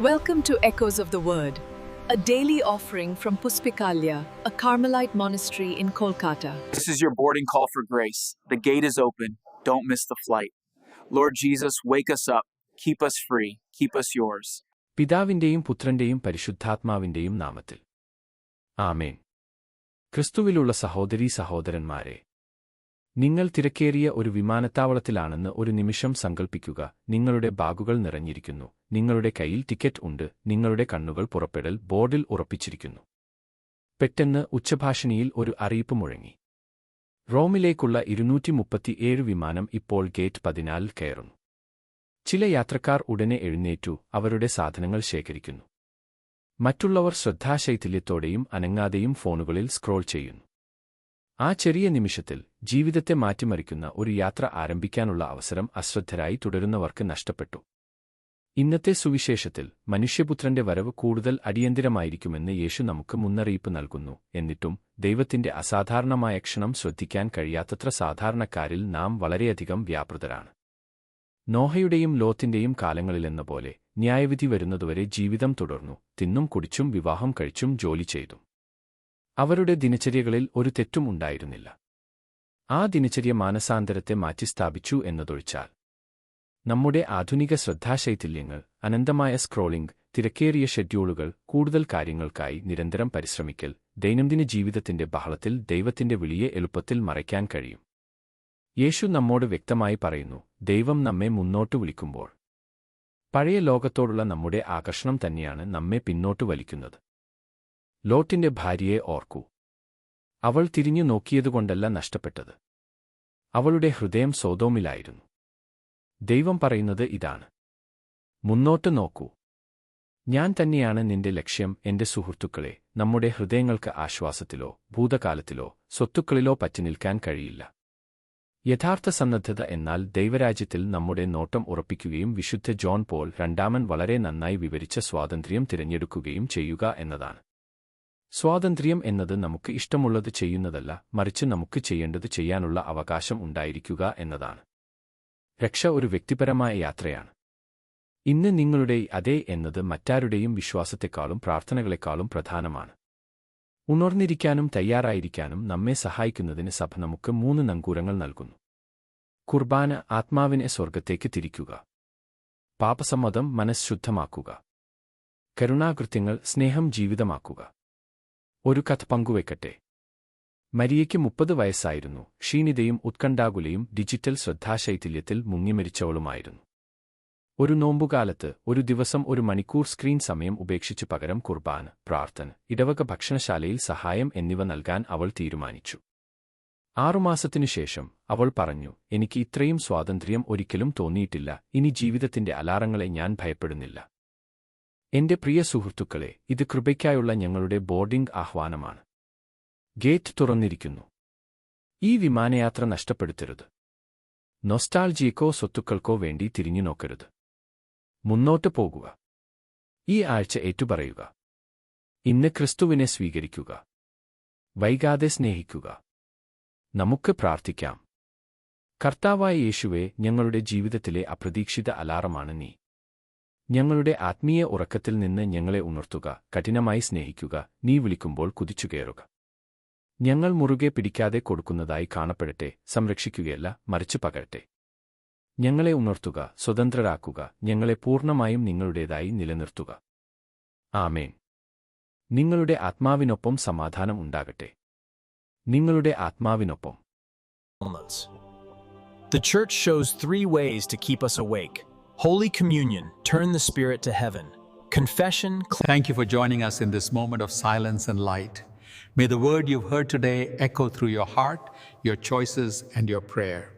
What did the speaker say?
Welcome to Echoes of the Word, a daily offering from Puspikalya, a Carmelite monastery in Kolkata. This is your boarding call for grace. The gate is open. Don't miss the flight. Lord Jesus, wake us up. Keep us free. Keep us yours. പിതാവിന്റെയും പുത്രന്റെയും പരിശുദ്ധാത്മാവിന്റെയും നാമത്തിൽ ആമേൻ ക്രിസ്തുവിലുള്ള സഹോദരീ സഹോദരന്മാരെ നിങ്ങൾ തിരക്കേറിയ ഒരു വിമാനത്താവളത്തിലാണെന്ന് ഒരു നിമിഷം സങ്കൽപ്പിക്കുക നിങ്ങളുടെ ബാഗുകൾ നിറഞ്ഞിരിക്കുന്നു നിങ്ങളുടെ കയ്യിൽ ടിക്കറ്റ് ഉണ്ട്. നിങ്ങളുടെ കണ്ണുകൾ പുറപ്പെടൽ ബോർഡിൽ ഉറപ്പിച്ചിരിക്കുന്നു. പെട്ടെന്ന് ഉച്ചഭാഷിണിയിൽ ഒരു അറിയിപ്പ് മുഴങ്ങി. റോമിലേക്കുള്ള ഇരുന്നൂറ്റി മുപ്പത്തിയേഴ് വിമാനം ഇപ്പോൾ ഗേറ്റ് പതിനാലിൽ കയറുന്നു. ചില യാത്രക്കാർ ഉടനെ എഴുന്നേറ്റു. അവരുടെ സാധനങ്ങൾ ശേഖരിക്കുന്നു. മറ്റുള്ളവർ ശ്രദ്ധാശൈഥില്യത്തോടെയും അനങ്ങാതെയും ഫോണുകളിൽ സ്ക്രോൾ ചെയ്യുന്നു. ആ ചെറിയ നിമിഷത്തിൽ ജീവിതത്തെ മാറ്റിമറിക്കുന്ന ഒരു യാത്ര ആരംഭിക്കാനുള്ള അവസരം അശ്രദ്ധരായി തുടരുന്നവർക്ക് നഷ്ടപ്പെട്ടു. ഇന്നത്തെ സുവിശേഷത്തിൽ മനുഷ്യപുത്രന്റെ വരവ് കൂടുതൽ അടിയന്തിരമായിരിക്കുമെന്ന് യേശു നമുക്ക് മുന്നറിയിപ്പ് നൽകുന്നു. എന്നിട്ടും ദൈവത്തിന്റെ അസാധാരണമായ ക്ഷണം ശ്രദ്ധിക്കാൻ കഴിയാത്തത്ര സാധാരണക്കാരിൽ നാം വളരെയധികം വ്യാപൃതരാണ്. നോഹയുടെയും ലോത്തിന്റെയും കാലങ്ങളിലെന്ന പോലെ ന്യായവിധി വരുന്നതുവരെ ജീവിതം തുടർന്നു. തിന്നും കുടിച്ചും വിവാഹം കഴിച്ചും ജോലി ചെയ്തു. അവരുടെ ദിനചര്യകളിൽ ഒരു തെറ്റും ഉണ്ടായിരുന്നില്ല. ആ ദിനചര്യ മാനസാന്തരത്തെ മാറ്റിസ്ഥാപിച്ചു എന്നതൊഴിച്ചാൽ നമ്മുടെ ആധുനിക ശ്രദ്ധാശൈഥില്യങ്ങൾ അനന്തമായ സ്ക്രോളിംഗ് തിരക്കേറിയ ഷെഡ്യൂളുകൾ കൂടുതൽ കാര്യങ്ങൾക്കായി നിരന്തരം പരിശ്രമിക്കൽ ദൈനംദിന ജീവിതത്തിന്റെ ബഹളത്തിൽ ദൈവത്തിന്റെ വിളിയെ എളുപ്പത്തിൽ മറയ്ക്കാൻ കഴിയും. യേശു നമ്മോട് വ്യക്തമായി പറയുന്നു ദൈവം നമ്മെ മുന്നോട്ട് വിളിക്കുമ്പോൾ. പഴയ ലോകത്തോടുള്ള നമ്മുടെ ആകർഷണം തന്നെയാണ് നമ്മെ പിന്നോട്ട് വലിക്കുന്നത്. ലോട്ടിന്റെ ഭാര്യയെ ഓർക്കൂ. അവൾ തിരിഞ്ഞു നോക്കിയതുകൊണ്ടല്ല നഷ്ടപ്പെട്ടത്. അവളുടെ ഹൃദയം സോതോമിലായിരുന്നു ദൈവം പറയുന്നത് ഇതാണ്. മുന്നോട്ട് നോക്കൂ. ഞാൻ തന്നെയാണ് നിന്റെ ലക്ഷ്യം എന്റെ സുഹൃത്തുക്കളെ. നമ്മുടെ ഹൃദയങ്ങൾക്ക് ആശ്വാസത്തിലോ ഭൂതകാലത്തിലോ സ്വത്തുക്കളിലോ പറ്റി നിൽക്കാൻ കഴിയില്ല. യഥാർത്ഥ സന്നദ്ധത എന്നാൽ ദൈവരാജ്യത്തിൽ നമ്മുടെ നോട്ടം ഉറപ്പിക്കുകയും വിശുദ്ധ ജോൺ പോൾ രണ്ടാമൻ വളരെ നന്നായി വിവരിച്ച സ്വാതന്ത്ര്യം തിരഞ്ഞെടുക്കുകയും ചെയ്യുക എന്നതാണ്. സ്വാതന്ത്ര്യം എന്നത് നമുക്ക് ഇഷ്ടമുള്ളത് ചെയ്യുന്നതല്ല മറിച്ച് നമുക്ക് ചെയ്യേണ്ടത് ചെയ്യാനുള്ള അവകാശം ഉണ്ടായിരിക്കുക എന്നതാണ്. രക്ഷ ഒരു വ്യക്തിപരമായ യാത്രയാണ്. ഇന്ന് നിങ്ങളുടെ അതേ എന്നത് മറ്റാരുടെയും വിശ്വാസത്തെക്കാളും പ്രാർത്ഥനകളെക്കാളും പ്രധാനമാണ്. ഉണർന്നിരിക്കാനും തയ്യാറായിരിക്കാനും നമ്മെ സഹായിക്കുന്നതിന് സഭ നമുക്ക് മൂന്ന് നങ്കൂരങ്ങൾ നൽകുന്നു. കുർബാന ആത്മാവിനെ സ്വർഗത്തേക്ക് തിരിക്കുക. പാപസമ്മതം മനഃശുദ്ധമാക്കുക ശുദ്ധമാക്കുക. കരുണാകൃത്യങ്ങൾ സ്നേഹം ജീവിതമാക്കുക. ഒരു കഥ പങ്കുവെക്കട്ടെ. മരിയയ്ക്ക് മുപ്പത് വയസ്സായിരുന്നു. ക്ഷീണിതയും ഉത്കണ്ഠാകുലയും ഡിജിറ്റൽ ശ്രദ്ധാശൈഥില്യത്തിൽ മുങ്ങിമരിച്ചവളുമായിരുന്നു. ഒരു നോമ്പുകാലത്ത് ഒരു ദിവസം ഒരു മണിക്കൂർ സ്ക്രീൻ സമയം ഉപേക്ഷിച്ചു പകരം കുർബാന പ്രാർത്ഥന ഇടവക ഭക്ഷണശാലയിൽ സഹായം എന്നിവ നൽകാൻ അവൾ തീരുമാനിച്ചു. ആറുമാസത്തിനുശേഷം അവൾ പറഞ്ഞു എനിക്ക് ഇത്രയും സ്വാതന്ത്ര്യം ഒരിക്കലും തോന്നിയിട്ടില്ല. ഇനി ജീവിതത്തിന്റെ അലാറങ്ങളെ ഞാൻ ഭയപ്പെടുന്നില്ല. എന്റെ പ്രിയ സുഹൃത്തുക്കളെ ഇത് കൃപയ്ക്കായുള്ള ഞങ്ങളുടെ ബോർഡിംഗ് ആഹ്വാനമാണ്. ഗേറ്റ് തുറന്നിരിക്കുന്നു. ഈ വിമാനയാത്ര നഷ്ടപ്പെടുത്തരുത്. നൊസ്റ്റാൾജിയക്കോ സ്വത്തുക്കൾക്കോ വേണ്ടി തിരിഞ്ഞു നോക്കരുത്. മുന്നോട്ട് പോകുക. ഈ ആഴ്ച ഏറ്റുപറയുക. ഇന്ന് ക്രിസ്തുവിനെ സ്വീകരിക്കുക. വൈകാതെ സ്നേഹിക്കുക. നമുക്ക് പ്രാർത്ഥിക്കാം. കർത്താവായ യേശുവെ ഞങ്ങളുടെ ജീവിതത്തിലെ അപ്രതീക്ഷിത അലാറമാണ് നീ. ഞങ്ങളുടെ ആത്മീയ ഉറക്കത്തിൽ നിന്ന് ഞങ്ങളെ ഉണർത്തുക കഠിനമായി സ്നേഹിക്കുക നീ വിളിക്കുമ്പോൾ കുതിച്ചുകയറുക. ഞങ്ങൾ മുറുകെ പിടിക്കാതെ കൊടുക്കുന്നതായി കാണപ്പെടട്ടെ സംരക്ഷിക്കുകയല്ല മറിച്ചു പകരട്ടെ ഞങ്ങളെ ഉണർത്തുക സ്വതന്ത്രരാക്കുക ഞങ്ങളെ പൂർണ്ണമായും നിങ്ങളുടേതായി നിലനിർത്തുക ആമേൻ നിങ്ങളുടെ ആത്മാവിനൊപ്പം സമാധാനം ഉണ്ടാകട്ടെ നിങ്ങളുടെ ആത്മാവിനൊപ്പം moments. The church shows three ways to keep us awake Holy Communion, turn the spirit to heaven. Confession, Thank you for joining us in this moment of silence and light. May the word you've heard today echo through your heart, your choices, and your prayer.